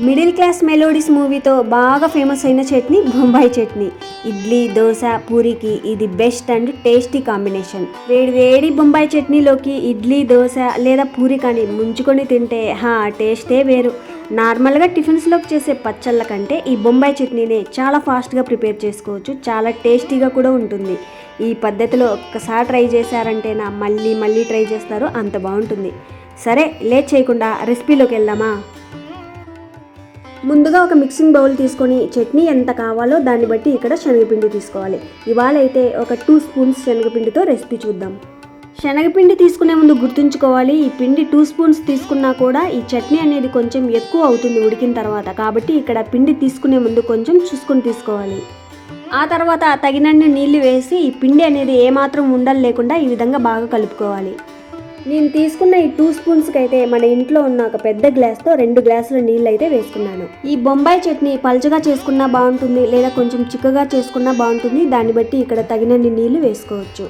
Middle class melodies మూవీతో బాగా famous అయిన చట్నీ బొంబాయి చట్నీ. ఇడ్లీ దోశ పూరికి ఇది బెస్ట్ అండ్ టేస్టీ కాంబినేషన్. వేడి వేడి బొంబాయి చట్నీలోకి ఇడ్లీ దోశ లేదా పూరి కానీ ముంచుకొని తింటే హా టేస్టే వేరు. నార్మల్గా టిఫిన్స్లోకి చేసే పచ్చళ్ళ కంటే ఈ బొంబాయి చట్నీనే చాలా ఫాస్ట్గా ప్రిపేర్ చేసుకోవచ్చు. చాలా టేస్టీగా కూడా ఉంటుంది. ఈ పద్ధతిలో ఒక్కసారి ట్రై చేశారంటే నా మళ్ళీ మళ్ళీ ట్రై చేస్తారు అంత బాగుంటుంది. సరే లేట్ చేయకుండా రెసిపీలోకి వెళ్దామా? ముందుగా ఒక మిక్సింగ్ బౌల్ తీసుకొని చట్నీ ఎంత కావాలో దాన్ని బట్టి ఇక్కడ శనగపిండి తీసుకోవాలి. ఇవాళ అయితే ఒక టూ స్పూన్స్ శనగపిండితో రెసిపీ చూద్దాం. శనగపిండి తీసుకునే ముందు గుర్తుంచుకోవాలి ఈ పిండి టూ స్పూన్స్ తీసుకున్నా కూడా ఈ చట్నీ అనేది కొంచెం ఎక్కువ అవుతుంది ఉడికిన తర్వాత. కాబట్టి ఇక్కడ పిండి తీసుకునే ముందు కొంచెం చూసుకొని తీసుకోవాలి. ఆ తర్వాత తగినన్ని నీళ్ళు వేసి ఈ పిండి అనేది ఏమాత్రం ఉండలు లేకుండా ఈ విధంగా బాగా కలుపుకోవాలి. నేను తీసుకున్న ఈ టూ స్పూన్స్కి అయితే మన ఇంట్లో ఉన్న ఒక పెద్ద గ్లాస్తో రెండు గ్లాసుల నీళ్ళు అయితే వేసుకున్నాను. ఈ బొంబాయి చట్నీ పల్చగా చేసుకున్నా బాగుంటుంది లేదా కొంచెం చిక్కగా చేసుకున్నా బాగుంటుంది. దాన్ని బట్టి ఇక్కడ తగినన్ని నీళ్ళు వేసుకోవచ్చు.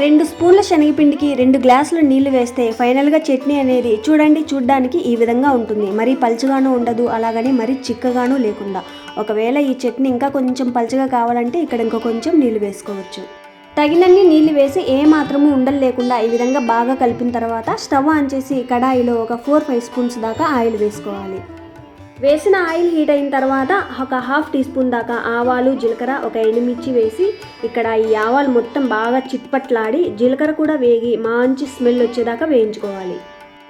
రెండు స్పూన్ల శనగపిండికి రెండు గ్లాసుల నీళ్ళు వేస్తే ఫైనల్గా చట్నీ అనేది చూడండి చూడ్డానికి ఈ విధంగా ఉంటుంది. మరీ పలుచగానూ ఉండదు అలాగని మరీ చిక్కగానూ లేకుండా. ఒకవేళ ఈ చట్నీ ఇంకా కొంచెం పల్చగా కావాలంటే ఇక్కడ ఇంకా కొంచెం నీళ్ళు వేసుకోవచ్చు. తగినన్ని నీళ్ళు వేసి ఏ మాత్రము ఉండలు లేకుండా ఈ విధంగా బాగా కలిపిన తర్వాత స్టవ్ ఆన్ చేసి కడాయిలో ఒక ఫోర్ ఫైవ్ స్పూన్స్ దాకా ఆయిల్ వేసుకోవాలి. వేసిన ఆయిల్ హీట్ అయిన తర్వాత ఒక హాఫ్ టీ స్పూన్ దాకా ఆవాలు జీలకర్ర ఒక ఎండుమిర్చి వేసి ఇక్కడ ఈ ఆవాలు మొత్తం బాగా చిట్పట్లాడి జీలకర్ర కూడా వేగి మంచి స్మెల్ వచ్చేదాకా వేయించుకోవాలి.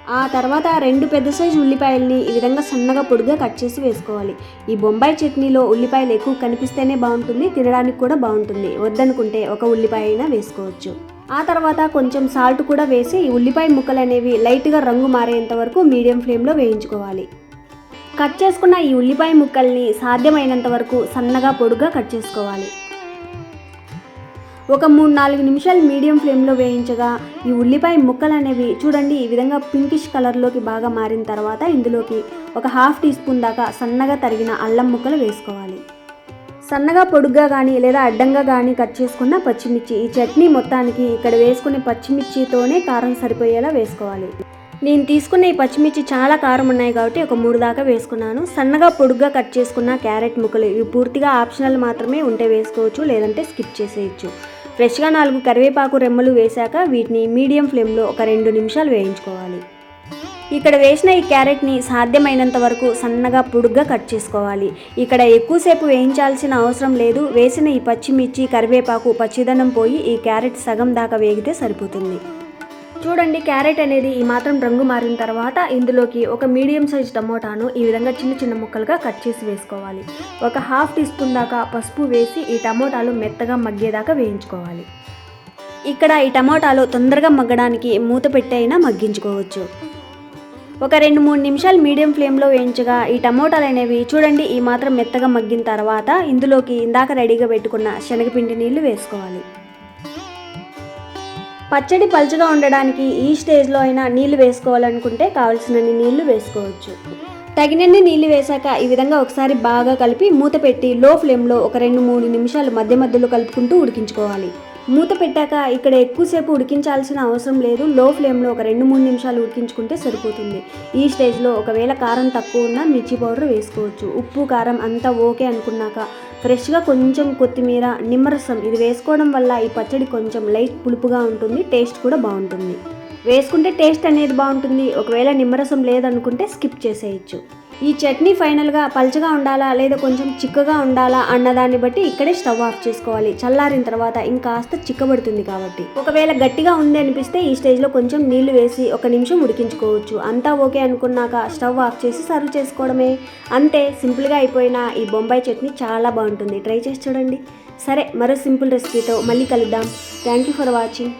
ఆ తర్వాత రెండు పెద్ద సైజు ఉల్లిపాయల్ని ఈ విధంగా సన్నగా పొడిగా కట్ చేసి వేసుకోవాలి. ఈ బొంబాయి చట్నీలో ఉల్లిపాయలు ఎక్కువ కనిపిస్తేనే బాగుంటుంది తినడానికి కూడా బాగుంటుంది. వద్దనుకుంటే ఒక ఉల్లిపాయ అయినా వేసుకోవచ్చు. ఆ తర్వాత కొంచెం సాల్ట్ కూడా వేసి ఈ ఉల్లిపాయ ముక్కలు అనేవి లైట్గా రంగు మారేంత వరకు మీడియం ఫ్లేమ్లో వేయించుకోవాలి. కట్ చేసుకున్న ఈ ఉల్లిపాయ ముక్కల్ని సాధ్యమైనంత వరకు సన్నగా పొడుగా కట్ చేసుకోవాలి. ఒక మూడు నాలుగు నిమిషాలు మీడియం ఫ్లేమ్లో వేయించగా ఈ ఉల్లిపాయ ముక్కలు అనేవి చూడండి ఈ విధంగా పింకిష్ కలర్లోకి బాగా మారిన తర్వాత ఇందులోకి ఒక హాఫ్ టీ స్పూన్ దాకా సన్నగా తరిగిన అల్లం ముక్కలు వేసుకోవాలి. సన్నగా పొడుగ్గా కానీ లేదా అడ్డంగా కానీ కట్ చేసుకున్న పచ్చిమిర్చి. ఈ చట్నీ మొత్తానికి ఇక్కడ వేసుకునే పచ్చిమిర్చితోనే కారం సరిపోయేలా వేసుకోవాలి. నేను తీసుకున్న ఈ పచ్చిమిర్చి చాలా కారం ఉన్నాయి కాబట్టి ఒక మూడు దాకా వేసుకున్నాను. సన్నగా పొడుగ్గా కట్ చేసుకున్న క్యారెట్ ముక్కలు ఇవి పూర్తిగా ఆప్షనల్ మాత్రమే ఉంటే వేసుకోవచ్చు లేదంటే స్కిప్ చేసేయచ్చు. ఫ్రెష్గా నాలుగు కరివేపాకు రెమ్మలు వేశాక వీటిని మీడియం ఫ్లేమ్లో ఒక రెండు నిమిషాలు వేయించుకోవాలి. ఇక్కడ వేసిన ఈ క్యారెట్ని సాధ్యమైనంత వరకు సన్నగా పొడుగ్గా కట్ చేసుకోవాలి. ఇక్కడ ఎక్కువసేపు వేయించాల్సిన అవసరం లేదు. వేసిన ఈ పచ్చిమిర్చి కరివేపాకు పచ్చిదనం పోయి ఈ క్యారెట్ సగం దాకా వేగితే సరిపోతుంది. చూడండి క్యారెట్ అనేది ఈ మాత్రం రంగు మారిన తర్వాత ఇందులోకి ఒక మీడియం సైజ్ టమోటాను ఈ విధంగా చిన్న చిన్న ముక్కలుగా కట్ చేసి వేసుకోవాలి. ఒక హాఫ్ టీ స్పూన్ దాకా పసుపు వేసి ఈ టమోటాలు మెత్తగా మగ్గేదాకా వేయించుకోవాలి. ఇక్కడ ఈ టమోటాలు తొందరగా మగ్గడానికి మూత పెట్టి అయినా మగ్గించుకోవచ్చు. ఒక రెండు మూడు నిమిషాలు మీడియం ఫ్లేమ్లో వేయించగా ఈ టమోటాలు అనేవి చూడండి ఈ మాత్రం మెత్తగా మగ్గిన తర్వాత ఇందులోకి ఇందాక రెడీగా పెట్టుకున్న శనగపిండి నీళ్ళు వేసుకోవాలి. పచ్చడి పలుచగా ఉండడానికి ఈ స్టేజ్లో అయినా నీళ్ళు వేసుకోవాలనుకుంటే కావాల్సినన్ని నీళ్ళు వేసుకోవచ్చు. తగినన్ని నీళ్ళు వేశాక ఈ విధంగా ఒకసారి బాగా కలిపి మూత పెట్టి లో ఫ్లేమ్లో ఒక రెండు మూడు నిమిషాలు మధ్య మధ్యలో కలుపుకుంటూ ఉడికించుకోవాలి. మూత పెట్టాక ఇక్కడ ఎక్కువసేపు ఉడికించాల్సిన అవసరం లేదు. లో ఫ్లేమ్లో ఒక రెండు మూడు నిమిషాలు ఉడికించుకుంటే సరిపోతుంది. ఈ స్టేజ్లో ఒకవేళ కారం తక్కువ ఉన్నా మిర్చి పౌడర్ వేసుకోవచ్చు. ఉప్పు కారం అంతా ఓకే అనుకున్నాక ఫ్రెష్గా కొంచెం కొత్తిమీర నిమ్మరసం ఇది వేసుకోవడం వల్ల ఈ పచ్చడి కొంచెం లైట్ పులుపుగా ఉంటుంది. టేస్ట్ కూడా బాగుంటుంది. వేసుకుంటే టేస్ట్ అనేది బాగుంటుంది. ఒకవేళ నిమ్మరసం లేదనుకుంటే స్కిప్ చేసేయచ్చు. ఈ చట్నీ ఫైనల్గా పల్చగా ఉండాలా లేదా కొంచెం చిక్కగా ఉండాలా అన్నదాన్ని బట్టి ఇక్కడే స్టవ్ ఆఫ్ చేసుకోవాలి. చల్లారిన తర్వాత ఇంకాస్త చిక్కబడుతుంది కాబట్టి. ఒకవేళ గట్టిగా ఉంది అనిపిస్తే ఈ స్టేజ్లో కొంచెం నీళ్ళు వేసి ఒక నిమిషం ఉడికించుకోవచ్చు. అంతా ఓకే అనుకున్నాక స్టవ్ ఆఫ్ చేసి సర్వ్ చేసుకోవడమే. అంతే సింపుల్గా అయిపోయిన ఈ బొంబాయి చట్నీ చాలా బాగుంటుంది. ట్రై చేసి చూడండి. సరే మరో సింపుల్ రెసిపీతో మళ్ళీ కలుద్దాం. Thank you for watching.